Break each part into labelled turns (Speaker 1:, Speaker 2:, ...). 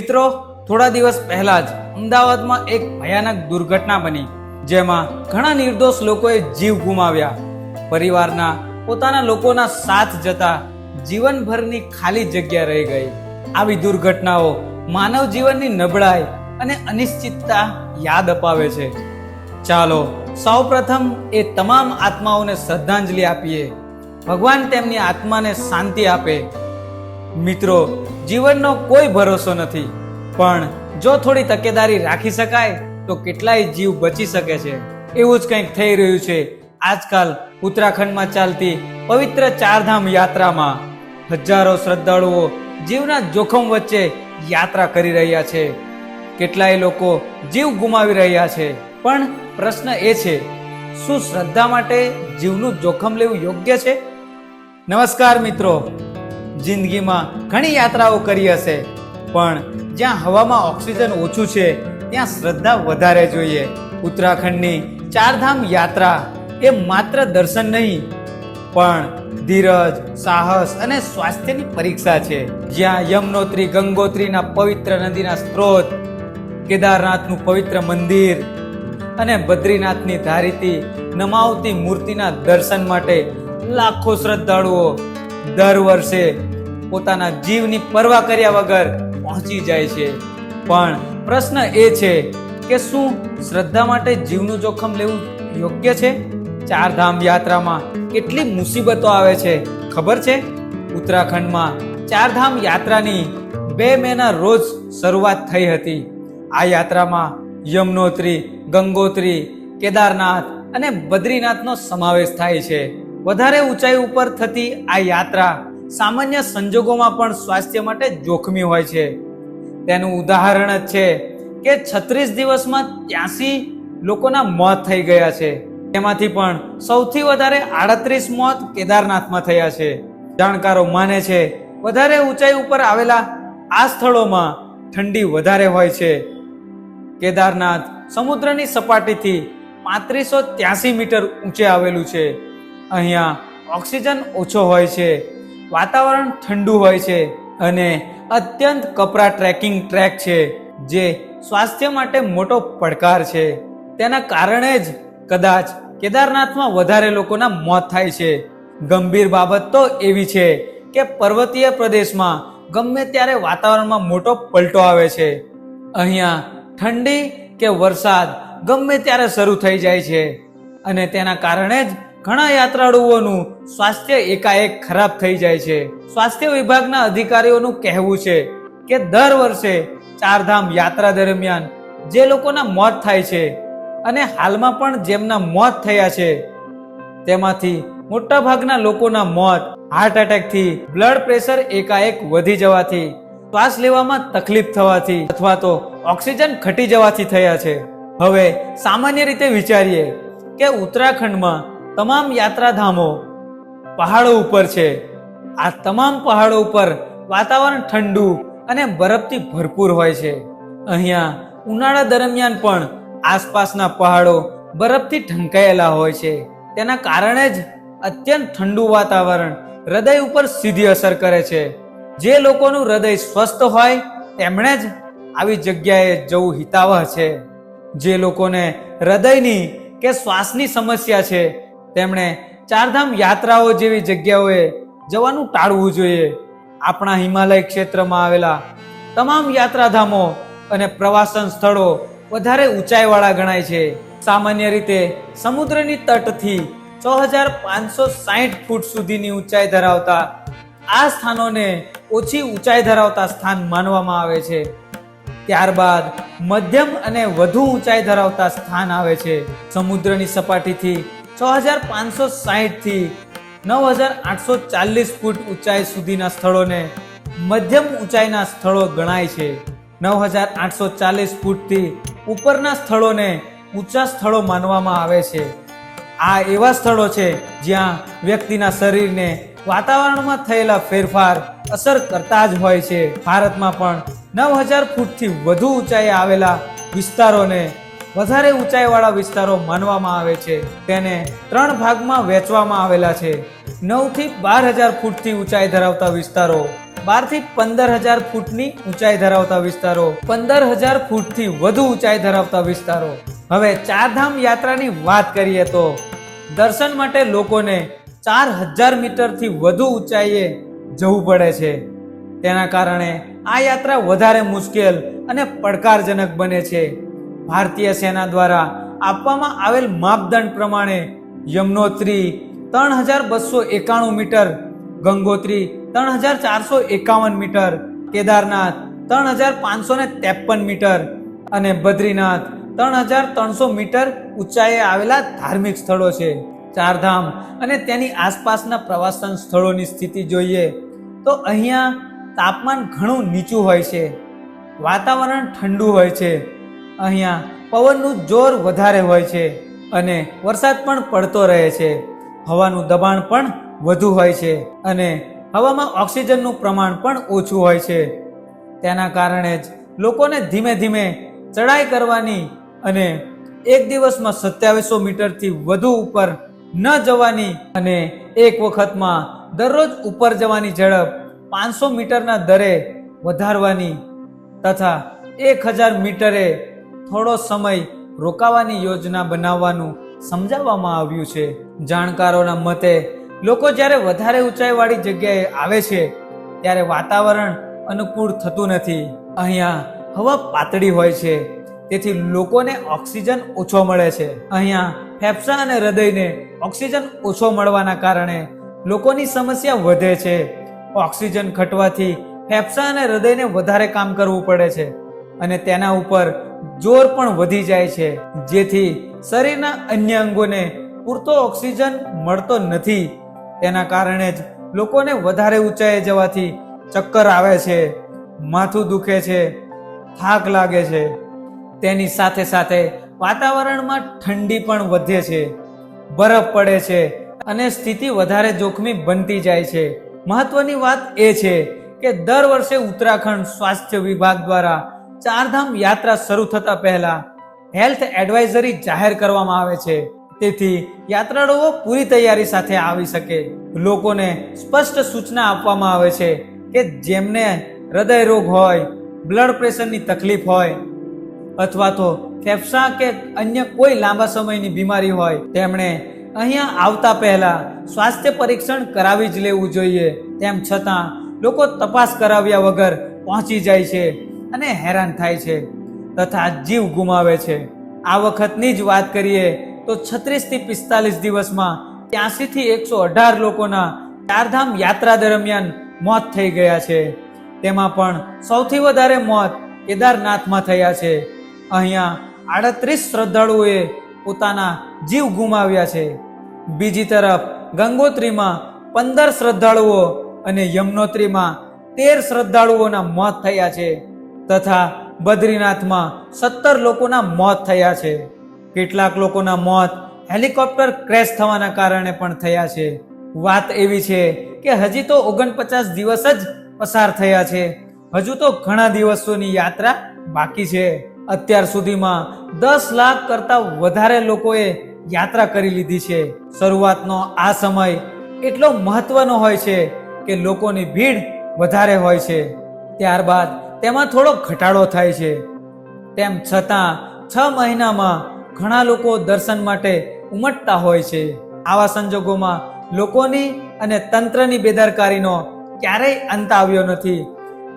Speaker 1: મિત્રો, થોડા દિવસ પહેલા જ અમદાવાદમાં એક ભયાનક દુર્ઘટના બની, જેમાં ઘણા નિર્દોષ લોકોએ જીવ ગુમાવ્યા. પરિવારના પોતાના લોકોના સાથ જતા જીવનભરની ખાલી જગ્યા રહી ગઈ. આવી દુર્ઘટનાઓ માનવ જીવનની નબળાઈ અને અનિશ્ચિતતા યાદ અપાવે છે. ચાલો, સૌપ્રથમ એ તમામ આત્માઓને શ્રદ્ધાંજલિ આપીએ. ભગવાન તેમની આત્માને શાંતિ આપે. મિત્રો, જીવનનો કોઈ ભરોસો નથી. પણ જો થોડી તકેદારી રાખી શકાય, તો કેટલાય જીવ બચી શકે છે. એવું જ કંઈક થઈ રહ્યું છે. આજકાલ ઉત્તરાખંડમાં ચાલતી પવિત્ર ચારધામ યાત્રામાં હજારો શ્રદ્ધાળુઓ જીવના જોખમ વચ્ચે યાત્રા કરી રહ્યા છે. કેટલાય લોકો જીવ ગુમાવી રહ્યા છે. પણ પ્રશ્ન એ છે, શું શ્રદ્ધા માટે જીવનું જોખમ લેવું યોગ્ય છે? નમસ્કાર મિત્રો. જિંદગીમાં ઘણી યાત્રાઓ કરી હશે, પણ જ્યાં હવામાં ઓક્સિજન ઓછું છે, ત્યાં શ્રદ્ધા વધારે જોઈએ. ઉત્તરાખંડની ચારધામ યાત્રા એ માત્ર દર્શન નહીં, પણ ધીરજ, સાહસ અને સ્વાસ્થ્યની પરીક્ષા છે. જ્યાં યમનોત્રી, ગંગોત્રીના પવિત્ર નદીના સ્ત્રોત, કેદારનાથનું પવિત્ર મંદિર અને બદ્રીનાથની ધારીતી નમાવતી મૂર્તિના દર્શન માટે લાખો શ્રદ્ધાળુઓ દર વર્ષે પોતાના જીવની પરવા કર્યા વગર પહોંચી જાય છે. પણ પ્રશ્ન એ છે કે શું શ્રદ્ધા માટે જીવનું જોખમ લેવું યોગ્ય છે? ચારધામ યાત્રામાં કેટલી મુસીબતો આવે છે? ખબર છે? ઉત્તરાખંડમાં ચારધામ યાત્રાની બે મેના રોજ શરૂઆત થઈ હતી. આ યાત્રામાં યમનોત્રી, ગંગોત્રી, કેદારનાથ અને બદ્રીનાથનો સમાવેશ થાય છે. વધારે ઊંચાઈ ઉપર થતી આ યાત્રા સામાન્ય સંજોગોમાં પણ સ્વાસ્થ્ય માટે જોખમી હોય છે. તેનું ઉદાહરણ જ છે કે છત્રીસ દિવસમાં ત્યાસી લોકોના મોત થઈ ગયા છે. તેમાંથી પણ સૌથી વધારે આડત્રીસ મોત કેદારનાથમાં થયા છે. જાણકારો માને છે, વધારે ઊંચાઈ ઉપર આવેલા આ સ્થળોમાં ઠંડી વધારે હોય છે. કેદારનાથ સમુદ્રની સપાટીથી પાંત્રીસો ત્યાસી મીટર ઊંચે આવેલું છે. અહીંયા ઓક્સિજન ઓછો હોય છે. વાતાવરણ ઠંડુ હોય છે અને અત્યંત કપરા ટ્રેકિંગ ટ્રેક છે, જે સ્વાસ્થ્ય માટે મોટો પડકાર છે. તેના કારણે જ કદાચ કેદારનાથમાં વધારે લોકોના મોત થાય છે. ગંભીર બાબત તો એવી છે કે પર્વતીય પ્રદેશમાં ગમે ત્યારે વાતાવરણમાં મોટો પલટો આવે છે. અહીંયા ઠંડી કે વરસાદ ગમે ત્યારે શરૂ થઈ જાય છે. અને તેના કારણે જ ઘણા યાત્રાળુઓનું સ્વાસ્થ્ય એકાએક ખરાબ થઈ જાય છે. સ્વાસ્થ્ય વિભાગના અધિકારીઓનું કહેવું છે કે દર વર્ષે ચારધામ યાત્રા દરમિયાન જે લોકોના મોત થાય છે અને હાલમાં પણ જેમના મોત થયા છે, તેમાંથી મોટા ભાગના લોકોના મોત હાર્ટ એટેકથી બ્લડ પ્રેશર એકાએક વધી જવાથી, શ્વાસ લેવામાં તકલીફ થવાથી અથવા તો ઓક્સિજન ઘટી જવાથી થયા છે. હવે સામાન્ય રીતે વિચારીએ કે ઉત્તરાખંડમાં તમામ યાત્રાધામો પહાડો ઉપર છે. આ તમામ પહાડો ઉપર વાતાવરણ ઠંડુ અને બરફથી ભરપૂર હોય છે. અહીંયા ઉનાળા દરમિયાન પણ આસપાસના પહાડો બરફથી ઢંકાયેલા હોય છે. તેના કારણે જ અત્યંત ઠંડુ વાતાવરણ હૃદય ઉપર સીધી અસર કરે છે. જે લોકોનું હૃદય સ્વસ્થ હોય, તેમણે જ આવી જગ્યાએ જવું હિતાવહ છે. જે લોકોને હૃદયની કે શ્વાસની સમસ્યા છે તેમણે ચારધામ યાત્રાઓ જેવી જગ્યાઓએ જવાનું ટાળવું જોઈએ. આપણા હિમાલય ક્ષેત્રમાં આવેલા તમામ યાત્રાધામો અને પ્રવાસન સ્થળો વધારે ઊંચાઈવાળા ગણાય છે. સામાન્ય રીતે સમુદ્રની તટથી છ હજાર પાંચસો સાહીઠ ફૂટ સુધીની ઊંચાઈ ધરાવતા આ સ્થાનોને ઓછી ઊંચાઈ ધરાવતા સ્થાન માનવામાં આવે છે. ત્યારબાદ મધ્યમ અને વધુ ઊંચાઈ ધરાવતા સ્થાન આવે છે. સમુદ્રની સપાટીથી છ હજાર પાંચસો સાહીઠથી નવ હજાર આઠસો ચાલીસ ફૂટ ઊંચાઈ સુધીના સ્થળોને મધ્યમ ઊંચાઈના સ્થળો ગણાય છે. નવ હજાર આઠસો ચાલીસ ફૂટથી ઉપરના સ્થળોને ઊંચા સ્થળો માનવામાં આવે છે. આ એવા સ્થળો છે જ્યાં વ્યક્તિના શરીરને વાતાવરણમાં થયેલા ફેરફાર અસર કરતા જ હોય છે. ભારતમાં પણ નવ હજાર ફૂટથી વધુ ઊંચાઈએ આવેલા વિસ્તારોને વધારે ઊંચાઈવાળા વિસ્તારો માનવામાં આવે છે. તેને ત્રણ ભાગમાં વહેંચવામાં આવેલા છે. નવથી બાર હજાર ફૂટથી ઊંચાઈ ધરાવતા વિસ્તારો. બારથી પંદર હજાર ફૂટની ઊંચાઈ ધરાવતા વિસ્તારો. પંદર હજાર ફૂટથી વધુ ઊંચાઈ ધરાવતા વિસ્તારો. હવે ચારધામ યાત્રાની વાત કરીએ તો દર્શન માટે લોકોને ચાર હજાર મીટરથી વધુ ઊંચાઈએ જવું પડે છે. તેના કારણે આ યાત્રા વધારે મુશ્કેલ અને પડકારજનક બને છે. ભારતીય સેના દ્વારા આપવામાં આવેલ માપદંડ પ્રમાણે યમનોત્રી ત્રણ હજાર બસો એકાણું મીટર, ગંગોત્રી ત્રણ હજાર ચારસો એકાવન મીટર, કેદારનાથ ત્રણ હજાર પાંચસો ને ત્રેપન મીટર અને બદ્રીનાથ ત્રણ હજાર ત્રણસો મીટર ઊંચાઈએ આવેલા ધાર્મિક સ્થળો છે. ચારધામ અને તેની આસપાસના પ્રવાસન સ્થળોની સ્થિતિ જોઈએ તો અહીંયા તાપમાન ઘણું નીચું હોય છે. વાતાવરણ ઠંડુ હોય છે. અહીંયા પવનનું જોર વધારે હોય છે અને વરસાદ પણ પડતો રહે છે. હવાનું દબાણ પણ વધુ હોય છે અને હવામાં ઓક્સિજનનું પ્રમાણ પણ ઓછું હોય છે. તેના કારણે જ લોકોને ધીમે ધીમે ચડાઈ કરવાની અને એક દિવસમાં સત્યાવીસો મીટરથી વધુ ઉપર ન જવાની અને એક વખતમાં દરરોજ ઉપર જવાની ઝડપ પાંચસો મીટરના દરે વધારવાની તથા એક હજાર મીટરે થોડો સમય રોકાવાની યોજના બનાવવાનું સમજાવવામાં આવ્યું છે. જાણકારોના મતે, લોકો જ્યારે વધારે ઊંચાઈવાળી જગ્યાએ આવે છે, ત્યારે વાતાવરણ અનુકૂળ થતું નથી. અહીંયા હવા પાતળી હોય છે, તેથી લોકોને ઓક્સિજન ઓછો મળે છે. અહીંયા ફેફસા અને હૃદયને ઓક્સિજન ઓછો મળવાના કારણે લોકોની સમસ્યા વધે છે. ઓક્સિજન ઘટવાથી ફેફસા અને હૃદયને વધારે કામ કરવું પડે છે અને તેના ઉપર જોર પણ વધી જાય છે. જેથી શરીરના અન્ય અંગોને પૂરતો ઓક્સિજન મળતો નથી. તેના કારણે જ લોકોને વધારે ઊંચાઈએ જવાથી ચક્કર આવે છે, માથું દુખે છે, થાક લાગે છે. તેની સાથે સાથે વાતાવરણમાં ઠંડી પણ વધે છે. બરફ પડે છે અને સ્થિતિ વધારે જોખમી બનતી જાય છે. મહત્વની વાત એ છે કે દર વર્ષે ઉત્તરાખંડ સ્વાસ્થ્ય વિભાગ દ્વારા ચારધામ યાત્રા શરૂ થતા પહેલા હેલ્થ એડવાઇઝરી જાહેર કરવામાં આવે છે. તેથી યાત્રાળુઓ પૂરી તૈયારી સાથે આવી શકે. લોકોને સ્પષ્ટ સૂચના આપવામાં આવે છે કે જેમને હૃદય રોગ હોય, બ્લડ પ્રેશરની તકલીફ હોય, અથવા તો ફેફસા કે અન્ય કોઈ લાંબા સમયની બીમારી હોય, તેમણે અહીંયા આવતા પહેલા સ્વાસ્થ્ય પરીક્ષણ કરાવી જ લેવું જોઈએ. તેમ છતાં લોકો તપાસ કરાવ્યા વગર પહોંચી જાય છે. અને હેરાન થાય છે. તથા જીવ ગુમાવે છે. આ વખતની જ વાત કરીએ તો છત્રીસથી પિસ્તાલીસ દિવસમાં ત્યાંસીથી એકસો અઢાર લોકોના ચારધામ યાત્રા દરમિયાન મોત થઈ ગયા છે. તેમાં પણ સૌથી વધારે મોત કેદારનાથમાં થયા છે. અહીંયા આડત્રીસ શ્રદ્ધાળુઓએ પોતાના જીવ ગુમાવ્યા છે. બીજી તરફ ગંગોત્રીમાં પંદર શ્રદ્ધાળુઓ અને યમનોત્રીમાં તેર શ્રદ્ધાળુઓના મોત થયા છે. તથા બદ્રીનાથમાં સત્તર લોકોના મોત થયા છે. કેટલાક લોકોના મોત હેલિકોપ્ટર ક્રેશ થવાના કારણે પણ થયા છે. વાત એવી છે કે હજી તો ઓગણપચાસ દિવસ જ પસાર થયા છે. હજુ તો ઘણા દિવસોની યાત્રા બાકી છે. અત્યાર સુધીમાં દસ લાખ કરતા વધારે લોકોએ યાત્રા કરી લીધી છે. શરૂઆતનો આ સમય એટલો મહત્વનો હોય છે કે લોકોની ભીડ વધારે હોય છે. ત્યારબાદ તેમાં થોડો ઘટાડો થાય છે. તેમ છતાં, છ મહિનામાં ઘણા લોકો દર્શન માટે ઉમટતા હોય છે. આવા સંજોગોમાં લોકોની અને તંત્રની બેદરકારીનો ક્યારેય અંત આવ્યો નથી.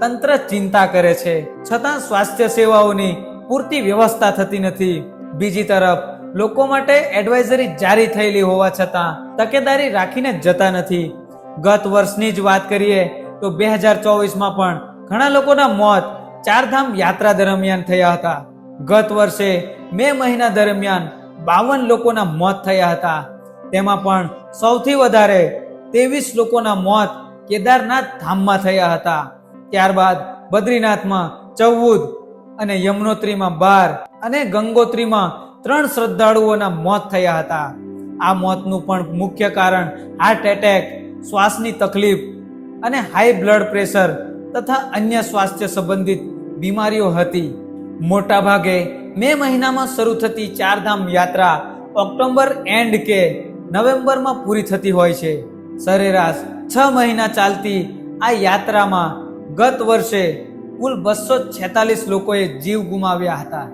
Speaker 1: તંત્ર ચિંતા કરે છે. છતાં સ્વાસ્થ્ય સેવાઓની પૂરતી વ્યવસ્થા થતી નથી. બીજી તરફ, લોકો માટે એડવાઇઝરી જારી થયેલી હોવા છતાં તકેદારી રાખીને જતા નથી. ગત વર્ષની જ વાત કરીએ તો બે હજાર ચોવીસમાં પણ ઘણા લોકોના મોત ચારધામ યાત્રા દરમિયાન થયા હતા. ગત વર્ષે મે મહિના દરમિયાન બાવન લોકોના મોત થયા હતા. તેમાં પણ સૌથી વધારે ત્રેવીસ લોકોના મોત કેદારનાથ ધામમાં થયા હતા. ત્યારબાદ બદ્રીનાથમાં ચૌદ અને યમનોત્રીમાં બાર અને ગંગોત્રીમાં ત્રણ શ્રદ્ધાળુઓના મોત થયા હતા. આ મોતનું પણ મુખ્ય કારણ હાર્ટ એટેક શ્વાસની તકલીફ અને હાઈ બ્લડ પ્રેશર તથા અન્ય સ્વાસ્થ્ય સંબંધિત બીમારીઓ હતી. મોટા ભાગે મે મહિનામાં શરૂ થતી ચારધામ યાત્રા ઓક્ટોબર એન્ડ કે નવેમ્બરમાં પૂરી થતી હોય છે. સરેરાશ છ મહિના ચાલતી આ યાત્રામાં ગત વર્ષે કુલ બસો છેતાલીસ લોકોએ જીવ ગુમાવ્યા હતા.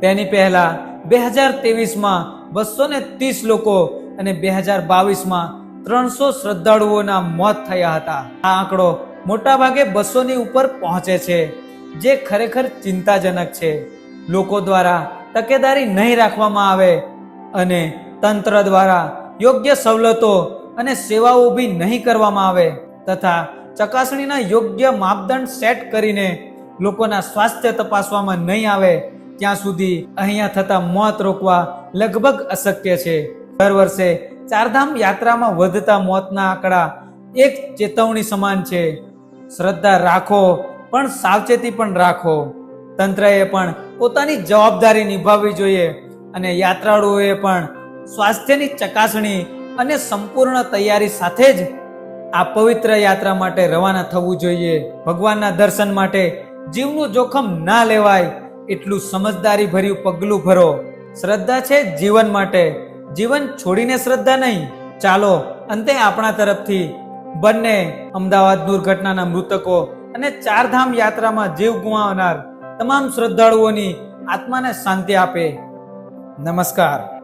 Speaker 1: તેની પહેલા બે હજાર ત્રેવીસમાં બસો ને ત્રીસ લોકો અને બે હજાર બાવીસમાં ત્રણસો શ્રદ્ધાળુઓના મોત થયા હતા. આ આંકડો મોટાભાગે બસોની ઉપર પહોંચે છે, જે ખરેખર ચિંતાજનક છે. લોકો દ્વારા તકેદારી નહીં રાખવામાં આવે અને તંત્ર દ્વારા યોગ્ય સવલતો અને સેવાઓ ઊભી નહીં કરવામાં આવે તથા ચકાસણીના યોગ્ય માપદંડ સેટ કરીને લોકોના સ્વાસ્થ્ય તપાસવામાં નહીં આવે, ત્યાં સુધી અહીંયા થતા મોત રોકવા લગભગ અશક્ય છે. દર વર્ષે ચારધામ યાત્રામાં વધતા મોતના આંકડા એક ચેતવણી સમાન છે. શ્રદ્ધા રાખો, પણ સાવચેતી પણ રાખો. તંત્રએ પણ પોતાની જવાબદારી નિભાવવી જોઈએ અને યાત્રાળુઓએ પણ સ્વાસ્થ્યની ચકાસણી અને સંપૂર્ણ તૈયારી સાથે જ આ પવિત્ર યાત્રા માટે રવાના થવું જોઈએ. ભગવાનના દર્શન માટે જીવનું જોખમ ના લેવાય એટલું સમજદારી ભર્યું પગલું ભરો. શ્રદ્ધા છે જીવન માટે. જીવન છોડીને શ્રદ્ધા નહીં. ચાલો, અંતે આપણા તરફથી બંને અમદાવાદ દુર્ઘટનાના મૃતકો અને ચારધામ યાત્રામાં જીવ ગુમાવનાર તમામ શ્રદ્ધાળુઓની આત્માને શાંતિ આપે. નમસ્કાર.